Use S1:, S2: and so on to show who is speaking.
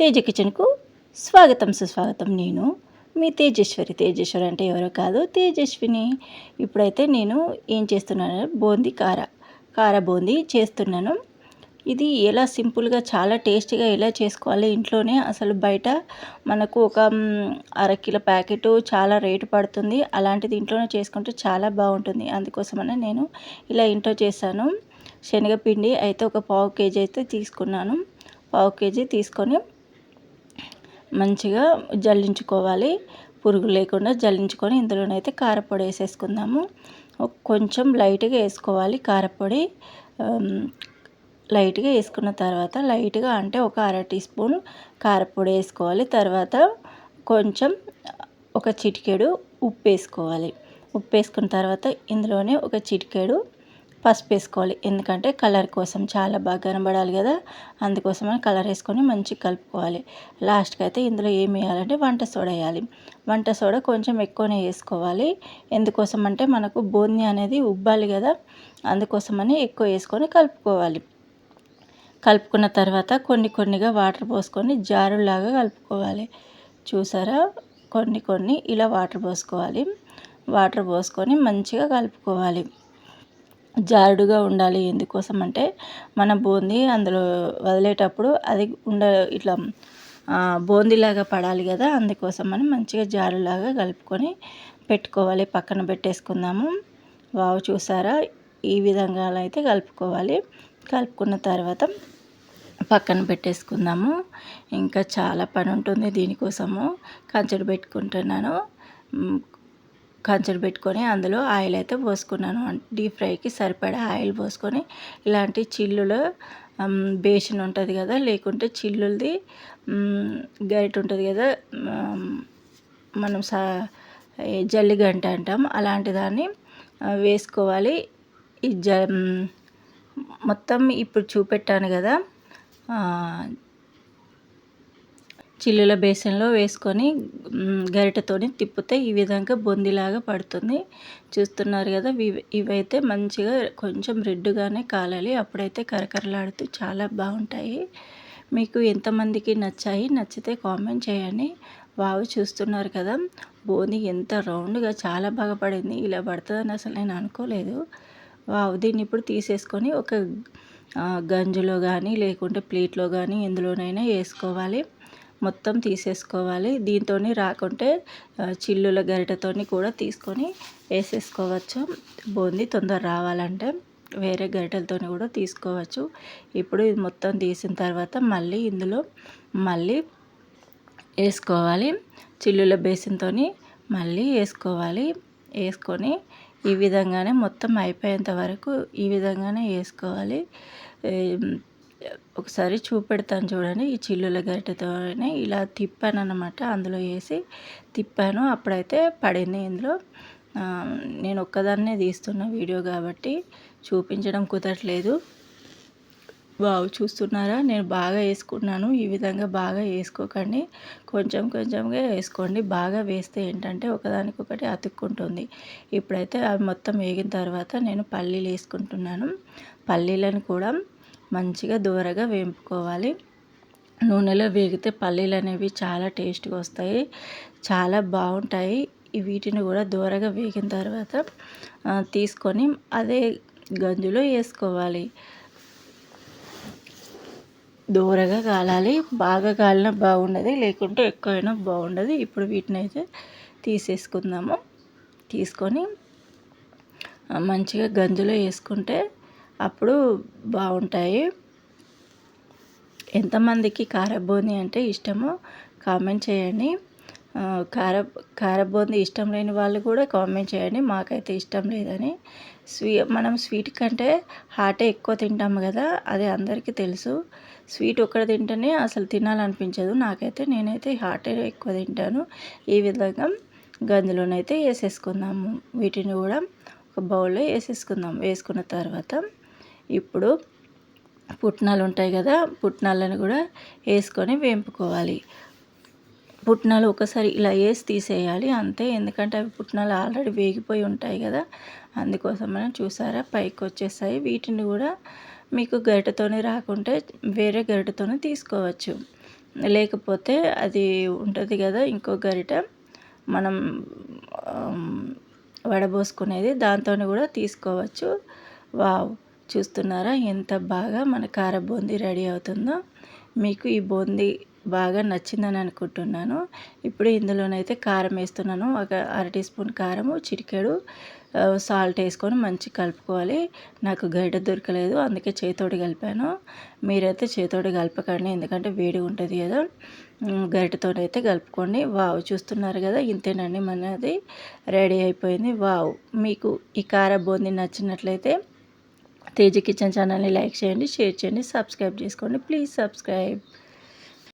S1: తేజ కిచెన్కు స్వాగతం సుస్వాగతం నేను. మీ తేజేశ్వరి. తేజేశ్వరి అంటే ఎవరో కాదు తేజస్విని. ఇప్పుడైతే నేను ఏం చేస్తున్నాను? బూందీ కార కార బూందీ చేస్తున్నాను. ఇది ఎలా సింపుల్గా చాలా టేస్టీగా ఎలా చేసుకోవాలి ఇంట్లోనే? అసలు బయట మనకు ఒక అరకిలో ప్యాకెట్ చాలా రేటు పడుతుంది. అలాంటిది ఇంట్లోనే చేసుకుంటే చాలా బాగుంటుంది. అందుకోసమనే నేను ఇలా ఇంట్లో చేశాను. శనగపిండి అయితే ఒక పావు కేజీ అయితే తీసుకున్నాను. పావు కేజీ తీసుకొని మంచిగా జల్లించుకోవాలి. పురుగు లేకుండా జల్లించుకొని ఇందులోనైతే కారపొడి వేసేసుకుందాము. కొంచెం లైట్గా వేసుకోవాలి కారపొడి. లైట్గా వేసుకున్న తర్వాత లైట్గా అంటే ఒక అర టీ స్పూన్ కారపొడి వేసుకోవాలి. తర్వాత కొంచెం ఒక చిటికెడు ఉప్పు వేసుకోవాలి. ఉప్పు వేసుకున్న తర్వాత ఇందులోనే ఒక చిటికెడు పసుపు వేసుకోవాలి. ఎందుకంటే కలర్ కోసం చాలా బాగా కనబడాలి కదా. అందుకోసమని కలర్ వేసుకొని మంచిగా కలుపుకోవాలి. లాస్ట్కి అయితే ఇందులో ఏం వేయాలంటే వంట సోడా వేయాలి. వంట సోడా కొంచెం ఎక్కువనే వేసుకోవాలి. ఎందుకోసం అంటే మనకు బూందీ అనేది ఉబ్బాలి కదా. అందుకోసమని ఎక్కువ వేసుకొని కలుపుకోవాలి. కలుపుకున్న తర్వాత కొన్ని కొన్నిగా వాటర్ పోసుకొని జారులాగా కలుపుకోవాలి. చూసారా? కొన్ని కొన్ని ఇలా వాటర్ పోసుకోవాలి. వాటర్ పోసుకొని మంచిగా కలుపుకోవాలి. జారుడుగా ఉండాలి. ఎందుకోసం అంటే మన బూందీ అందులో వదిలేటప్పుడు అది ఉండ ఇట్లా బూందీలాగా పడాలి కదా. అందుకోసం అని మంచిగా జారులాగా కలుపుకొని పెట్టుకోవాలి. పక్కన పెట్టేసుకుందాము. వావ్ చూసారా? ఈ విధంగా అయితే కలుపుకోవాలి. కలుపుకున్న తర్వాత పక్కన పెట్టేసుకుందాము. ఇంకా చాలా పని ఉంటుంది దీనికోసము. కంచెడు పెట్టుకుంటున్నాను. కంచెలు పెట్టుకొని అందులో ఆయిల్ అయితే పోసుకున్నాను. డీప్ ఫ్రైకి సరిపడా ఆయిల్ పోసుకొని ఇలాంటి చిల్లులో బేషన్ ఉంటుంది కదా లేకుంటే చిల్లులది గరిట ఉంటుంది కదా మనం సా జల్లిగంట అంటాం. అలాంటి దాన్ని వేసుకోవాలి. ఈ జ మొత్తం ఇప్పుడు చూపెట్టాను కదా చిల్లుల బేసన్లో వేసుకొని గరిటెతోని తిప్పితే ఈ విధంగా బొందిలాగా పడుతుంది. చూస్తున్నారు కదా ఇవైతే మంచిగా కొంచెం రెడ్డుగానే కాలాలి. అప్పుడైతే కరకరలాడుతూ చాలా బాగుంటాయి. మీకు ఎంతమందికి నచ్చాయి నచ్చితే కామెంట్ చేయండి. వావు చూస్తున్నారు కదా బోంది ఎంత రౌండ్గా చాలా బాగా పడింది. ఇలా పడుతుందని అసలు నేను అనుకోలేదు. వావ్ దీన్ని ఇప్పుడు తీసేసుకొని ఒక గంజులో కానీ లేకుంటే ప్లేట్లో కానీ ఎందులోనైనా వేసుకోవాలి. మొత్తం తీసేసుకోవాలి. దీంతో రాకుంటే చిల్లుల గరిటతోని కూడా తీసుకొని వేసేసుకోవచ్చు. బూందీ తొందర రావాలంటే వేరే గరిటెలతో కూడా తీసుకోవచ్చు. ఇప్పుడు ఇది మొత్తం తీసిన తర్వాత మళ్ళీ ఇందులో మళ్ళీ వేసుకోవాలి. చిల్లుల బేసిన్తో మళ్ళీ వేసుకోవాలి. వేసుకొని ఈ విధంగానే మొత్తం అయిపోయేంత వరకు ఈ విధంగానే వేసుకోవాలి. ఒకసారి చూపెడతాను చూడండి ఈ చిల్లుల గరిటెతోనే ఇలా తిప్పాను అనమాట అందులో వేసి తిప్పాను. అప్పుడైతే పడింది ఇందులో. నేను ఒక్కదాన్నే తీస్తున్న వీడియో కాబట్టి చూపించడం కుదరట్లేదు. బావు చూస్తున్నారా? నేను బాగా వేసుకున్నాను. ఈ విధంగా బాగా వేసుకోకండి. కొంచెం కొంచెంగా వేసుకోండి. బాగా వేస్తే ఏంటంటే ఒకదానికొకటి అతుక్కుంటుంది. ఇప్పుడైతే అవి మొత్తం వేగిన తర్వాత నేను పల్లీలు వేసుకుంటున్నాను. పల్లీలను కూడా మంచిగా దూరగా వేపుకోవాలి. నూనెలో వేగితే పల్లీలు అనేవి చాలా టేస్ట్గా వస్తాయి. చాలా బాగుంటాయి. వీటిని కూడా దూరగా వేగిన తర్వాత తీసుకొని అదే గంజులో వేసుకోవాలి. దూరగా కాలాలి. బాగా కాలినా బాగుండదు లేకుంటే ఎక్కువైనా బాగుండదు. ఇప్పుడు వీటిని అయితే తీసేసుకుందాము. తీసుకొని మంచిగా గంజులో వేసుకుంటే అప్పుడు బాగుంటాయి. ఎంతమందికి కారబూందీ అంటే ఇష్టమో కామెంట్ చేయండి. కార కారబూందీ ఇష్టం లేని వాళ్ళు కూడా కామెంట్ చేయండి. మాకైతే ఇష్టం లేదని. స్వీ మనం స్వీట్ కంటే హాటే ఎక్కువ తింటాము కదా అది అందరికీ తెలుసు. స్వీట్ ఒక్కడ తింటేనే అసలు తినాలనిపించదు. నాకైతే నేనైతే హాటే ఎక్కువ తింటాను. ఈ విధంగా గంజులోనైతే వేసేసుకుందాము. వీటిని కూడా ఒక బౌల్లో వేసేసుకుందాం వేసుకున్న తర్వాత ఇప్పుడు పుట్నాలు ఉంటాయి కదా పుట్నాలను కూడా వేసుకొని వేంపుకోవాలి. పుట్నాలు ఒకసారి ఇలా వేసి తీసేయాలి అంతే. ఎందుకంటే అవి పుట్నాలు ఆల్రెడీ వేగిపోయి ఉంటాయి కదా అందుకోసమని చూసారా? పైకి వచ్చేసాయి. వీటిని కూడా మీకు గరిటతోనే రాకుంటే వేరే గరిటతోనే తీసుకోవచ్చు. లేకపోతే అది ఉంటుంది కదా ఇంకో గరిట మనం వడబోసుకునేది దాంతో కూడా తీసుకోవచ్చు. వావ్! చూస్తున్నారా? ఎంత బాగా మన కార బూందీ రెడీ అవుతుందో మీకు ఈ బూందీ బాగా నచ్చిందని అనుకుంటున్నాను. ఇప్పుడు ఇందులోనైతే కారం వేస్తున్నాను. ఒక అర టీ స్పూన్ కారము చిటికెడు సాల్ట్ వేసుకొని మంచి కలుపుకోవాలి. నాకు గరిట దొరకలేదు అందుకే చేతోటి కలిపాను. మీరైతే చేతోటి కలపకండి ఎందుకంటే వేడి ఉంటుంది కదా. గరిటతో అయితే కలుపుకోండి. వావ్ చూస్తున్నారు కదా ఇంతేనండి మనది. రెడీ అయిపోయింది. వావ్ మీకు ఈ కార బూందీ నచ్చినట్లయితే తేజ కిచెన్ ఛానల్ని లైక్ చేయండి షేర్ చేయండి సబ్స్క్రైబ్ చేసుకోండి. Please subscribe.